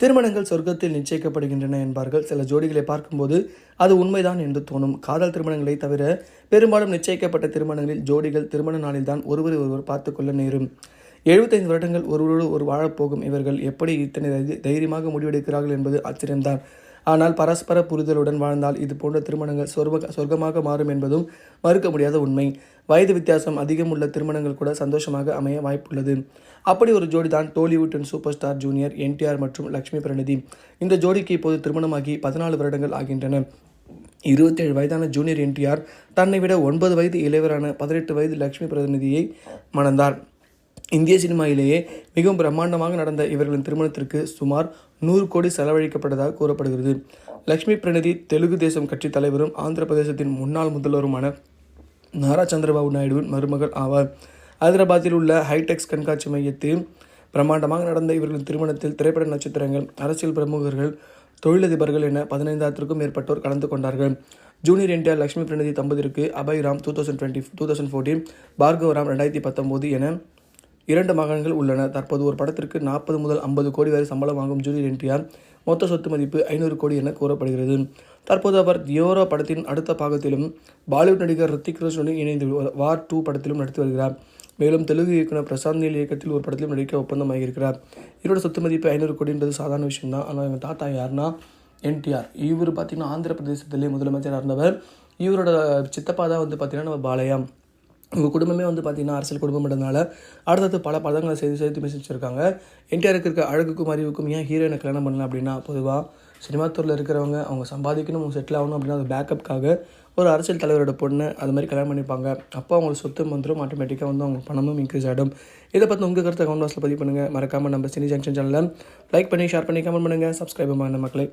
திருமணங்கள் சொர்க்கத்தில் நிச்சயிக்கப்படுகின்றன என்பார்கள். சில ஜோடிகளை பார்க்கும்போது அது உண்மைதான் என்று தோணும். காதல் திருமணங்களை தவிர பெரும்பாலும் நிச்சயிக்கப்பட்ட திருமணங்களில் ஜோடிகள் திருமண நாளில்தான் ஒருவரை ஒருவர் பார்த்து கொள்ள நேரும். எழுபத்தைந்து வருடங்கள் ஒருவரோடு ஒரு வாழப்போகும் இவர்கள் எப்படி இத்தனை தைரியமாக முடிவெடுக்கிறார்கள் என்பது ஆச்சரியம்தான். ஆனால் பரஸ்பர புரிதலுடன் வாழ்ந்தால் இது போன்ற திருமணங்கள் சொர்வ சொர்க்கமாக மாறும் என்பதும் மறுக்க முடியாத உண்மை. வயது வித்தியாசம் அதிகம் உள்ள திருமணங்கள் கூட சந்தோஷமாக அமைய வாய்ப்புள்ளது. அப்படி ஒரு ஜோடி தான் டோலிவுட்டின் சூப்பர் ஸ்டார் ஜூனியர் என்டிஆர் மற்றும் லக்ஷ்மி பிரணதி. இந்த ஜோடிக்கு இப்போது திருமணமாகி பதினாலு வருடங்கள் ஆகின்றன. இருபத்தேழு வயதான ஜூனியர் என்டிஆர் தன்னை விட ஒன்பது வயது இளைவரான பதினெட்டு வயது லக்ஷ்மி பிரதிநிதியை மணந்தார். இந்திய சினிமாவிலேயே மிகவும் பிரம்மாண்டமாக நடந்த இவர்களின் திருமணத்திற்கு சுமார் நூறு கோடி செலவழிக்கப்பட்டதாக கூறப்படுகிறது. லக்ஷ்மி பிரணதி தெலுங்கு தேசம் கட்சி தலைவரும் ஆந்திர பிரதேசத்தின் முன்னாள் முதல்வருமான நாரா சந்திரபாபு நாயுடுவின் மருமகள் ஆவார். ஹைதராபாத்தில் உள்ள ஹைடெக்ஸ் கண்காட்சி மையத்தில் பிரம்மாண்டமாக நடந்த இவர்களின் திருமணத்தில் திரைப்பட நட்சத்திரங்கள் அரசியல் பிரமுகர்கள் தொழிலதிபர்கள் என பதினைந்தாயிரத்திற்கும் மேற்பட்டோர் கலந்து கொண்டார்கள். Junior NTR Lakshmi Pranathi தம்பதிற்கு Abhay Ram two thousand twenty two thousand fourteen Bhargav Ram ரெண்டாயிரத்தி பத்தொம்போது என இரண்டு மகன்கள் உள்ளன. தற்போது ஒரு படத்திற்கு நாற்பது முதல் ஐம்பது கோடி வரை சம்பளம் வாங்கும் ஜூலியர் என்டிஆர் மொத்த சொத்து மதிப்பு ஐநூறு கோடி என கூறப்படுகிறது. தற்போது அவர் தியோரா படத்தின் அடுத்த பாகத்திலும் பாலிவுட் நடிகர் ரித்திக் ரோஷனுடன் இணைந்து வார் டூ படத்திலும் நடித்து வருகிறார். மேலும் தெலுங்கு இயக்குனர் பிரசாந்த் நீல் இயக்கத்தில் ஒரு படத்திலும் நடிக்க ஒப்பந்தமாகியிருக்கிறார். இவரோட சொத்து மதிப்பு ஐநூறு கோடின்றது சாதாரண விஷயம் தான் ஆனால் எங்கள் தாத்தா யாருன்னா என்டிஆர். இவர் பார்த்தீங்கன்னா ஆந்திர பிரதேசத்திலே முதலமைச்சராக இருந்தவர். இவரோட சித்தப்பா தான் வந்து பார்த்தீங்கன்னா நம்ம பாலையா உங்கள் குடும்பமே வந்து பார்த்திங்கன்னா அரசியல் குடும்பம்ன்றதுனால அடுத்தடுத்து பல படங்களை செய்து சேர்த்து மிசிச்சிருக்காங்க. என்டிஆருக்கு இருக்க அழகுக்கும் அறிவுக்கும் ஏன் ஹீரோயினை கல்யாணம் பண்ணலாம் அப்படின்னா பொதுவாக சினிமா துறையில் இருக்கிறவங்க அவங்க சம்பாதிக்கணும் அவங்க செட்டில் ஆகணும் அப்படின்னா அது பேக்கப்புக்காக ஒரு அரசியல் தலைவரோட பொண்ணு அது மாதிரி கல்யாணம் பண்ணிப்பாங்க. அப்போ அவங்களுக்கு சொத்து வந்துடும் ஆட்டோமேட்டிக்காக வந்து அவங்க பணமும் இன்க்ரீஸ் ஆகிடும் இதை பற்றி உங்கள் கருத்தை கமெண்ட் பாக்ஸில் பதிவு பண்ணுங்கள் மறக்காமல் நம்ம சினி ஜங்ஷன் சேனலில் லைக் பண்ணி ஷேர் பண்ணி கமெண்ட் பண்ணுங்கள் சப்ஸ்கிரைப் பண்ணுங்கள் மக்களை.